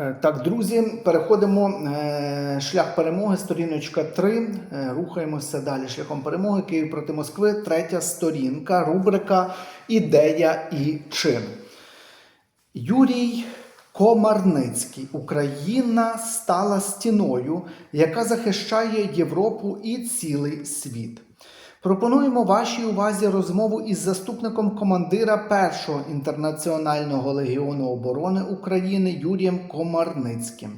Е, Так, друзі, переходимо е, шлях перемоги, сторіночка 3. Е, Рухаємося далі шляхом перемоги. Київ проти Москви, третя сторінка, рубрика Ідея і чин. Юрій Комарницький. Україна стала стіною, яка захищає Європу і цілий світ. Пропонуємо вашій увазі розмову із заступником командира першого інтернаціонального легіону оборони України Юрієм Комарницьким.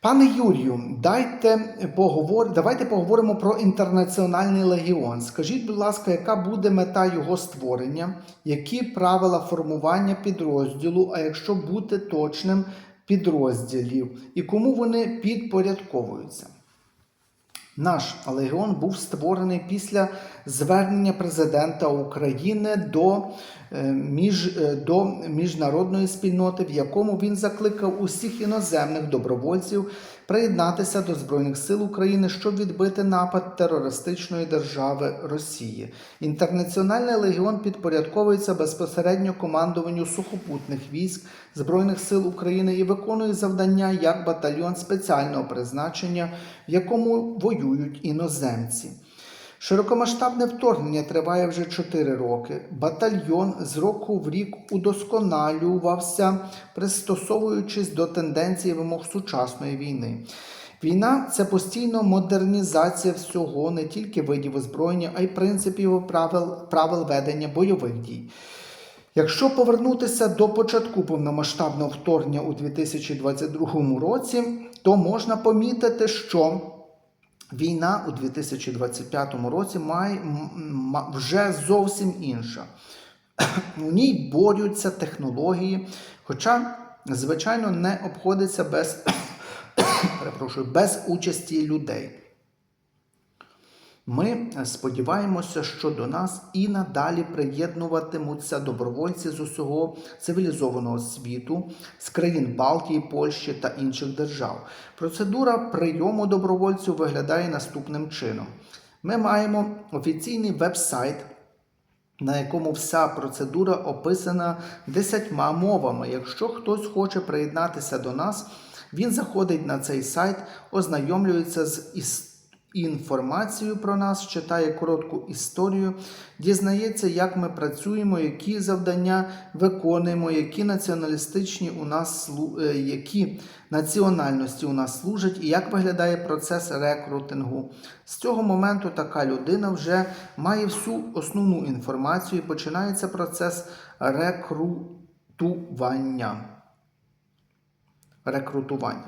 Пане Юрію, дайте поговор... давайте поговоримо про інтернаціональний легіон. Скажіть, будь ласка, яка буде мета його створення, які правила формування підрозділу, а якщо бути точним, підрозділів, і кому вони підпорядковуються? Наш легіон був створений після звернення президента України до, е, між, е, до міжнародної спільноти, в якому він закликав усіх іноземних добровольців приєднатися до Збройних сил України, щоб відбити напад терористичної держави Росії. Інтернаціональний легіон підпорядковується безпосередньо командуванню сухопутних військ Збройних сил України і виконує завдання як батальйон спеціального призначення, в якому воюють іноземці. Широкомасштабне вторгнення триває вже 4 роки. Батальйон з року в рік удосконалювався, пристосовуючись до тенденцій вимог сучасної війни. Війна це постійно модернізація всього, не тільки видів озброєння, а й принципів правил, правил ведення бойових дій. Якщо повернутися до початку повномасштабного вторгнення у 2022 році, то можна помітити, що війна у 2025 році має вже зовсім інша. У ній борються технології, хоча, звичайно, не обходиться без, перепрошую, без участі людей. Ми сподіваємося, що до нас і надалі приєднуватимуться добровольці з усього цивілізованого світу, з країн Балтії, Польщі та інших держав. Процедура прийому добровольців виглядає наступним чином: ми маємо офіційний веб-сайт, на якому вся процедура описана десятьма мовами. Якщо хтось хоче приєднатися до нас, він заходить на цей сайт, ознайомлюється з історією інформацію про нас, читає коротку історію, дізнається, як ми працюємо, які завдання виконуємо, які націоналістичні у нас е, які національності у нас служать, і як виглядає процес рекрутингу. З цього моменту така людина вже має всю основну інформацію. і Починається процес рекрутування. Рекрутування.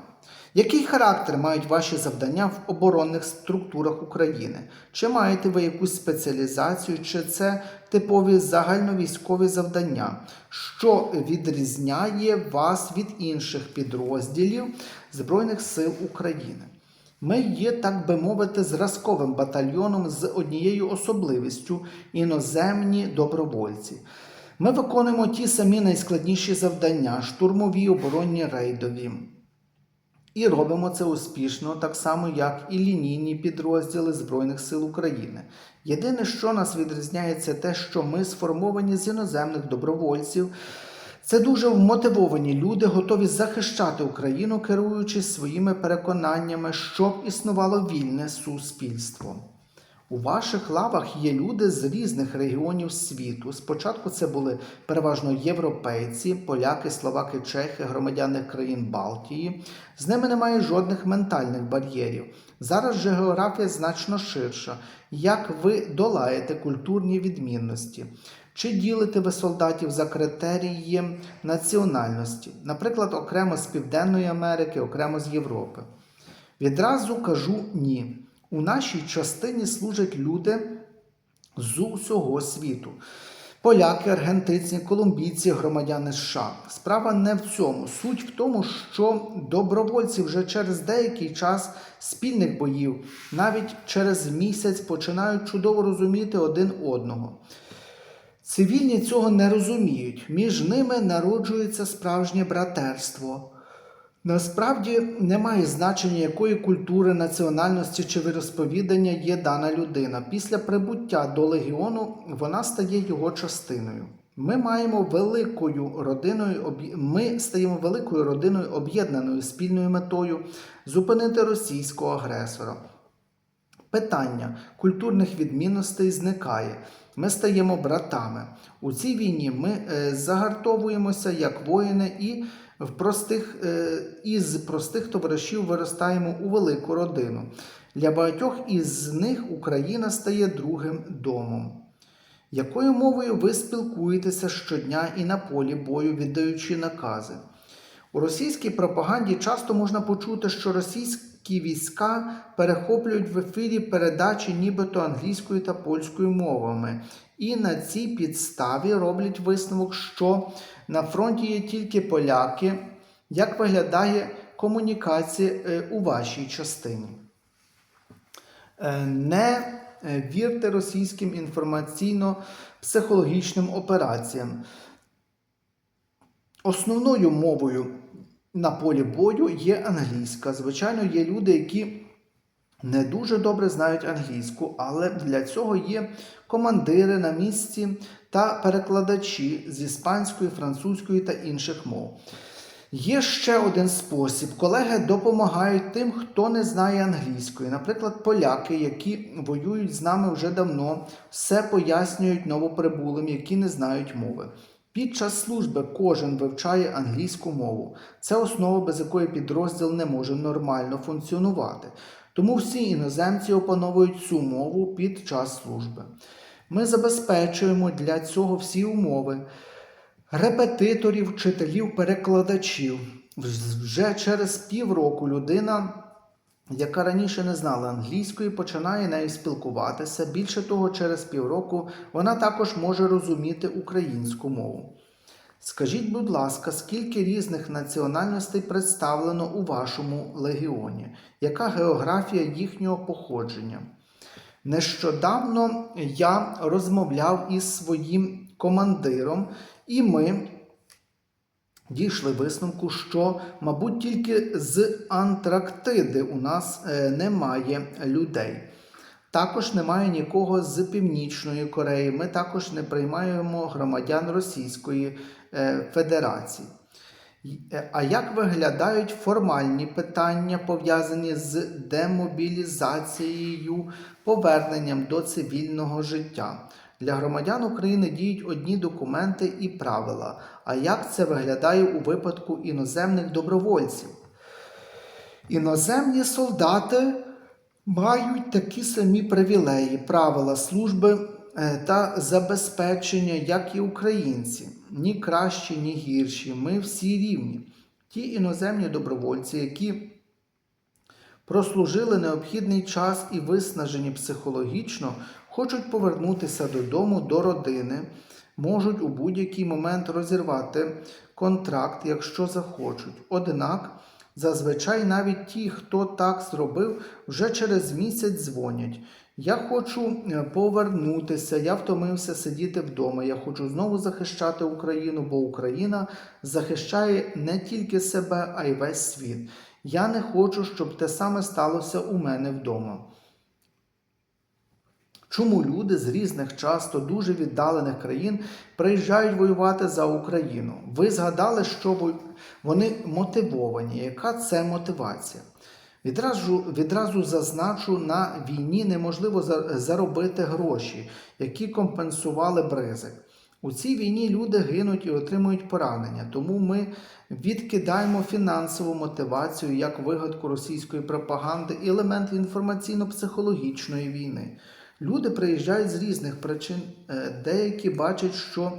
Який характер мають ваші завдання в оборонних структурах України? Чи маєте ви якусь спеціалізацію, чи це типові загальновійськові завдання, що відрізняє вас від інших підрозділів Збройних сил України? Ми є, так би мовити, зразковим батальйоном з однією особливістю іноземні добровольці. Ми виконуємо ті самі найскладніші завдання штурмові, оборонні, рейдові. І робимо це успішно, так само, як і лінійні підрозділи Збройних сил України. Єдине, що нас відрізняє, це те, що ми сформовані з іноземних добровольців. Це дуже вмотивовані люди, готові захищати Україну, керуючись своїми переконаннями, щоб існувало вільне суспільство. У ваших лавах є люди з різних регіонів світу. Спочатку це були переважно європейці, поляки, словаки, чехи, громадяни країн Балтії. З ними немає жодних ментальних бар'єрів. Зараз же географія значно ширша. Як ви долаєте культурні відмінності? Чи ділите ви солдатів за критерієм національності, наприклад, окремо з Південної Америки, окремо з Європи? Відразу кажу ні. У нашій частині служать люди з усього світу. Поляки, аргентинці, колумбійці, громадяни США. Справа не в цьому. Суть в тому, що добровольці вже через деякий час спільних боїв, навіть через місяць, починають чудово розуміти один одного. Цивільні цього не розуміють. Між ними народжується справжнє братерство. Насправді немає значення, якої культури, національності чи віросповідання є дана людина. Після прибуття до легіону вона стає його частиною. Ми маємо великою родиною, ми стаємо великою родиною, об'єднаною спільною метою зупинити російського агресора. Питання культурних відмінностей зникає. Ми стаємо братами. У цій війні ми е, загартовуємося як воїни і в простих, е, із простих товаришів виростаємо у велику родину. Для багатьох із них Україна стає другим домом. Якою мовою ви спілкуєтеся щодня і на полі бою, віддаючи накази? У російській пропаганді часто можна почути, що російські війська перехоплюють в ефірі передачі нібито англійською та польською мовами, і на цій підставі роблять висновок, що на фронті є тільки поляки. Як виглядає комунікація е, у вашій частині? Е, Не е, вірте російським інформаційно-психологічним операціям. Основною мовою на полі бою є англійська. Звичайно, є люди, які не дуже добре знають англійську, але для цього є командири на місці та перекладачі з іспанської, французької та інших мов. Є ще один спосіб. Колеги допомагають тим, хто не знає англійської. Наприклад, поляки, які воюють з нами вже давно, все пояснюють новоприбулим, які не знають мови. Під час служби кожен вивчає англійську мову. Це основа, без якої підрозділ не може нормально функціонувати. Тому всі іноземці опановують цю мову під час служби. Ми забезпечуємо для цього всі умови репетиторів, вчителів, перекладачів. Вже через півроку людина, яка раніше не знала англійської, починає нею спілкуватися. Більше того, через півроку вона також може розуміти українську мову. Скажіть, будь ласка, скільки різних національностей представлено у вашому легіоні? Яка географія їхнього походження? Нещодавно я розмовляв із своїм командиром, і ми дійшли висновку, що, мабуть, тільки з Антарктиди у нас е, немає людей. Також немає нікого з Північної Кореї. Ми також не приймаємо громадян Російської е, Федерації. Е, А як виглядають формальні питання, пов'язані з демобілізацією, поверненням до цивільного життя? Для громадян України діють одні документи і правила. А як це виглядає у випадку іноземних добровольців? Іноземні солдати мають такі самі привілеї, правила служби е, та забезпечення, як і українці. Ні кращі, ні гірші. Ми всі рівні. Ті іноземні добровольці, які прослужили необхідний час і виснажені психологічно, хочуть повернутися додому до родини, можуть у будь-який момент розірвати контракт, якщо захочуть. Однак, зазвичай навіть ті, хто так зробив, вже через місяць дзвонять. Я хочу е, повернутися, я втомився сидіти вдома. Я хочу знову захищати Україну, бо Україна захищає не тільки себе, а й весь світ. Я не хочу, щоб те саме сталося у мене вдома. Чому люди з різних, часто дуже віддалених країн приїжджають воювати за Україну? Ви згадали, що вони мотивовані. Яка це мотивація? Відразу, відразу зазначу, на війні неможливо заробити гроші, які компенсували б ризик. У цій війні люди гинуть і отримують поранення, тому ми відкидаємо фінансову мотивацію як вигадку російської пропаганди і елемент інформаційно-психологічної війни. Люди приїжджають з різних причин. Е, Деякі бачать, що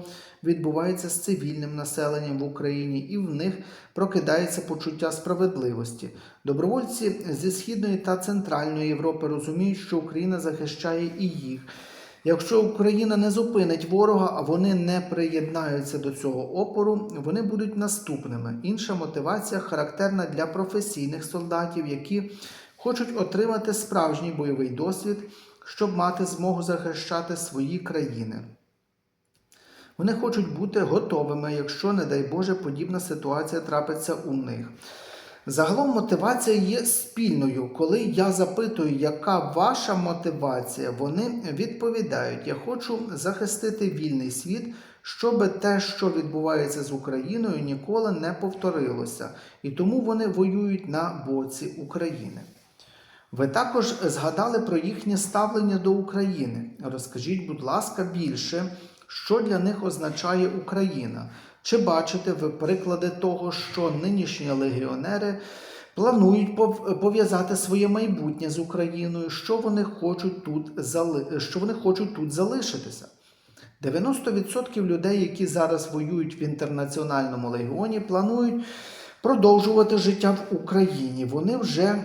відбувається з цивільним населенням в Україні, і в них прокидається почуття справедливості. Добровольці зі Східної та Центральної Європи розуміють, що Україна захищає і їх. Якщо Україна не зупинить ворога, а вони не приєднаються до цього опору, вони будуть наступними. Інша мотивація характерна для професійних солдатів, які хочуть отримати справжній бойовий досвід, щоб мати змогу захищати свої країни. Вони хочуть бути готовими, якщо, не дай Боже, подібна ситуація трапиться у них. Загалом мотивація є спільною. Коли я запитую, яка ваша мотивація, вони відповідають: я хочу захистити вільний світ, щоб те, що відбувається з Україною, ніколи не повторилося. І тому вони воюють на боці України. Ви також згадали про їхнє ставлення до України. Розкажіть, будь ласка, більше, що для них означає Україна. Чи бачите ви приклади того, що нинішні легіонери планують пов'язати своє майбутнє з Україною, що вони хочуть тут, зали... що вони хочуть тут залишитися? 90% людей, які зараз воюють в інтернаціональному легіоні, планують продовжувати життя в Україні. Вони вже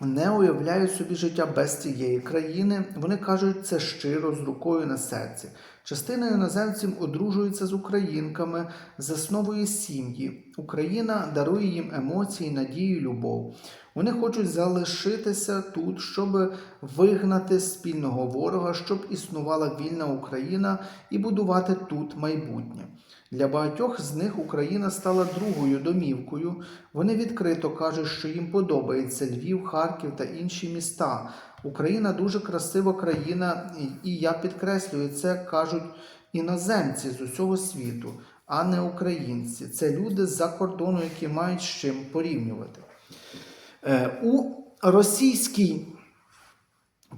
не уявляють собі життя без цієї країни. Вони кажуть це щиро з рукою на серці. Частина іноземців одружується з українками, засновує сім'ї. Україна дарує їм емоції, надію, любов. Вони хочуть залишитися тут, щоб вигнати спільного ворога, щоб існувала вільна Україна і будувати тут майбутнє. Для багатьох з них Україна стала другою домівкою. Вони відкрито кажуть, що їм подобається Львів, Харків та інші міста. Україна дуже красива країна, і- я підкреслюю, це кажуть іноземці з усього світу, а не українці. Це люди з-за кордону, які мають з чим порівнювати. Е, У російській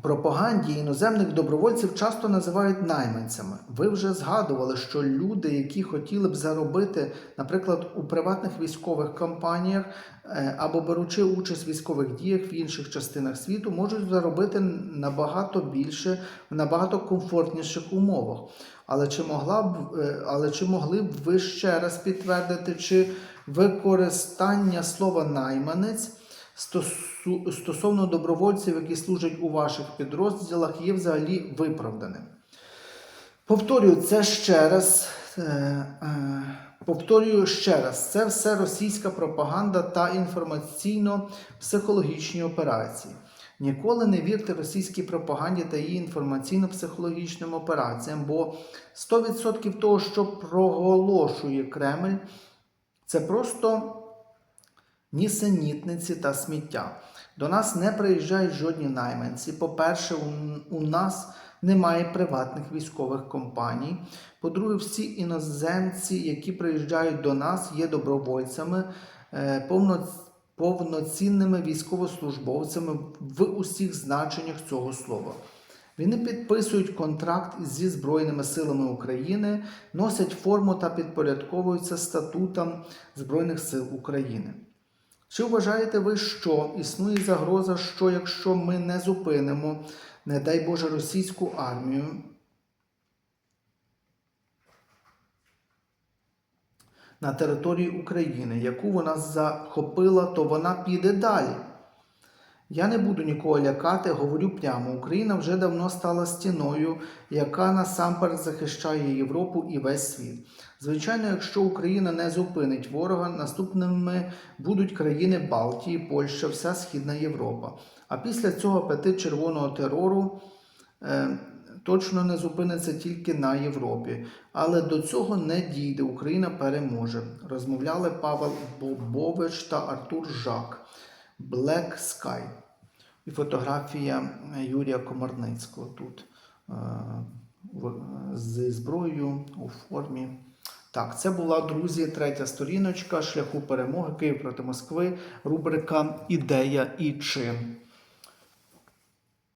пропаганді іноземних добровольців часто називають найманцями. Ви вже згадували, що люди, які хотіли б заробити, наприклад, у приватних військових компаніях е, або беручи участь в військових діях в інших частинах світу, можуть заробити набагато більше в набагато комфортніших умовах. Але чи могла б, е, але чи могли б ви ще раз підтвердити, чи використання слова найманець стосовно добровольців, які служать у ваших підрозділах, є взагалі виправданим? Повторюю це ще раз. е, е, Повторюю ще раз, це все російська пропаганда та інформаційно-психологічні операції. Ніколи не вірте російській пропаганді та її інформаційно-психологічним операціям, бо 100% того, що проголошує Кремль, це просто нісенітниці та сміття. До нас не приїжджають жодні найманці. По-перше, у, нас немає приватних військових компаній. По-друге, всі іноземці, які приїжджають до нас, є добровольцями, е, повно, повноцінними військовослужбовцями в усіх значеннях цього слова. Вони підписують контракт зі Збройними силами України, носять форму та підпорядковуються статутам Збройних сил України. Чи вважаєте ви, що існує загроза, що якщо ми не зупинимо, не дай Боже, російську армію, на території України, яку вона захопила, то вона піде далі? Я не буду нікого лякати, говорю прямо. Україна вже давно стала стіною, яка насамперед захищає Європу і весь світ. Звичайно, якщо Україна не зупинить ворога, наступними будуть країни Балтії, Польща, вся Східна Європа. А після цього апетит червоного терору е, точно не зупиниться тільки на Європі. Але до цього не дійде. Україна переможе. Розмовляли Павел Бобович та Артур Жак. Black Sky. І фотографія е, Юрія Комарницького тут е, зі зброєю у формі. Так, це була, друзі, третя сторіночка шляху перемоги Київ проти Москви, рубрика Ідея і чин.